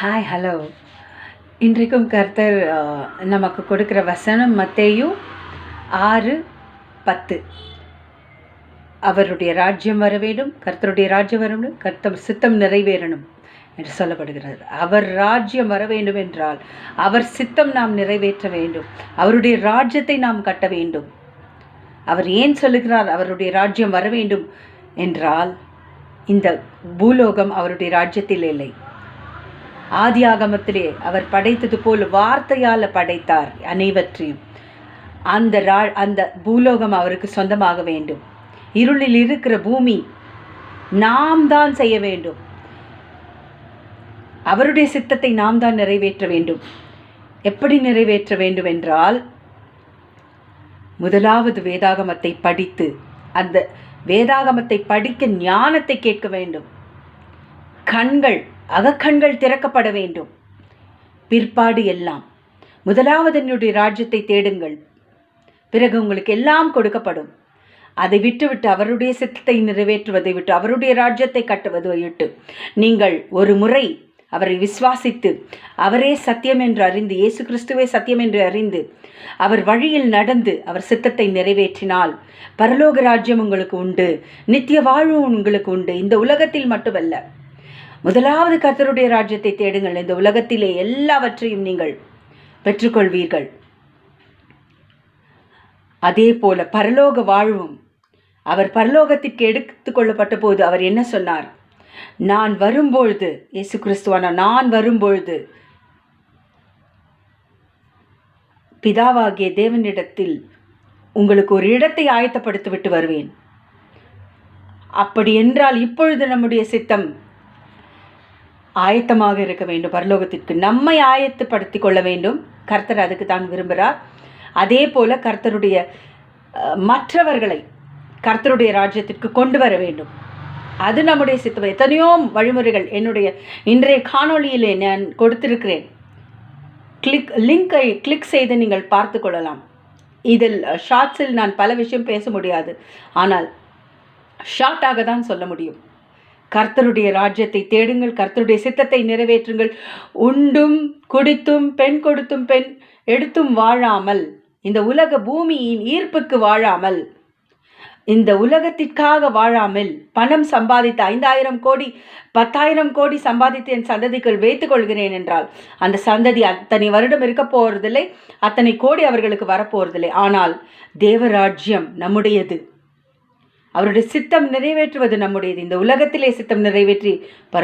Hi hello இன்றைக்கும் கர்த்தர் நமக்கு கொடுக்குற வசனம் மத்தேயு ஆறு பத்து. அவருடைய ராஜ்யம் வர வேண்டும் கர்த்தருடைய ராஜ்யம் வர வேண்டும் கர்த்தம் சித்தம் நிறைவேறணும் என்று சொல்லப்படுகிறது. அவர் ராஜ்யம் வர வேண்டும் என்றால் அவர் சித்தம் நாம் நிறைவேற்ற வேண்டும் அவருடைய ராஜ்யத்தை நாம் கட்ட வேண்டும். அவர் ஏன் சொல்லுகிறார் அவருடைய ராஜ்யம் வர வேண்டும் என்றால் இந்த பூலோகம் அவருடைய ராஜ்யத்தில் இல்லை. ஆதியாகமத்திலே அவர் படைத்தது போல் வார்த்தையால் படைத்தார் அனைவற்றையும். அந்த ரா அந்த பூலோகம் அவருக்கு சொந்தமாக வேண்டும். இருளில் இருக்கிற பூமி நாம் தான் செய்ய வேண்டும். அவருடைய சித்தத்தை நாம் தான் நிறைவேற்ற வேண்டும். எப்படி நிறைவேற்ற வேண்டும் என்றால் முதலாவது வேதாகமத்தை படித்து அந்த வேதாகமத்தை படிக்க ஞானத்தை கேட்க வேண்டும். கண்கள் அகக்கண்கள் திறக்கப்பட வேண்டும். பிற்பாடு எல்லாம். முதலாவது என்னுடைய ராஜ்யத்தை தேடுங்கள். பிறகு உங்களுக்கு எல்லாம் கொடுக்கப்படும். அதை விட்டுவிட்டு அவருடைய சித்தத்தை நிறைவேற்றுவதை விட்டு அவருடைய ராஜ்யத்தை கட்டுவதை விட்டு நீங்கள் ஒரு முறை அவரை விசுவாசித்து அவரே சத்தியம் என்று அறிந்து இயேசு கிறிஸ்துவே சத்தியம் என்று அறிந்து அவர் வழியில் நடந்து அவர் சித்தத்தை நிறைவேற்றினால் பரலோக ராஜ்யம் உங்களுக்கு உண்டு நித்திய வாழ்வு உங்களுக்கு உண்டு. இந்த உலகத்தில் மட்டுமல்ல முதலாவது கர்த்தருடைய ராஜ்யத்தை தேடுங்கள். இந்த உலகத்திலே எல்லாவற்றையும் நீங்கள் பெற்றுக்கொள்வீர்கள். அதே போல பரலோக வாழ்வும் அவர் பரலோகத்திற்கு எடுத்து கொள்ளப்பட்ட போது அவர் என்ன சொன்னார்? நான் வரும்பொழுது இயேசு கிறிஸ்துவான நான் வரும்பொழுது பிதாவாகிய தேவனிடத்தில் உங்களுக்கு ஒரு இடத்தை ஆயத்தப்படுத்தி விட்டு வருவேன். அப்படி என்றால் இப்பொழுது நம்முடைய சித்தம் ஆயத்தமாக இருக்க வேண்டும். பரலோகத்திற்கு நம்மை ஆயத்தப்படுத்தி கொள்ள வேண்டும். கர்த்தர் அதுக்கு தான் விரும்புகிறார். அதே போல் கர்த்தருடைய மற்றவர்களை கர்த்தருடைய ராஜ்யத்திற்கு கொண்டு வர வேண்டும். அது நம்முடைய சித்தம். எத்தனையோ வழிமுறைகள் என்னுடைய இன்றைய காணொளியிலே நான் கொடுத்திருக்கிறேன். கிளிக் லிங்கை கிளிக் செய்து நீங்கள் பார்த்து கொள்ளலாம். இதில் ஷார்ட்ஸில் நான் பல விஷயம் பேச முடியாது. ஆனால் ஷார்ட்டாக தான் சொல்ல முடியும். கர்த்தருடைய ராஜ்யத்தை தேடுங்கள் கர்த்தருடைய சித்தத்தை நிறைவேற்றுங்கள். உண்டும் குடித்தும் பெண் கொடுத்தும் பெண் எடுத்தும் வாழாமல் இந்த உலக பூமியின் ஈர்ப்புக்கு வாழாமல் இந்த உலகத்திற்காக வாழாமல் பணம் சம்பாதித்த ஐந்தாயிரம் கோடி பத்தாயிரம் கோடி சம்பாதித்து என் சந்ததிக்குள் வைத்துக் கொள்கிறேன் என்றால் அந்த சந்ததி அத்தனை வருடம் இருக்க போவதில்லை அத்தனை கோடி அவர்களுக்கு வரப்போறதில்லை ஆனால் தேவராஜ்யம் நம்முடையது. அவருடைய சித்தம் நிறைவேற்றுவது நம்முடையது. இந்த உலகத்திலே சித்தம் நிறைவேற்றி பர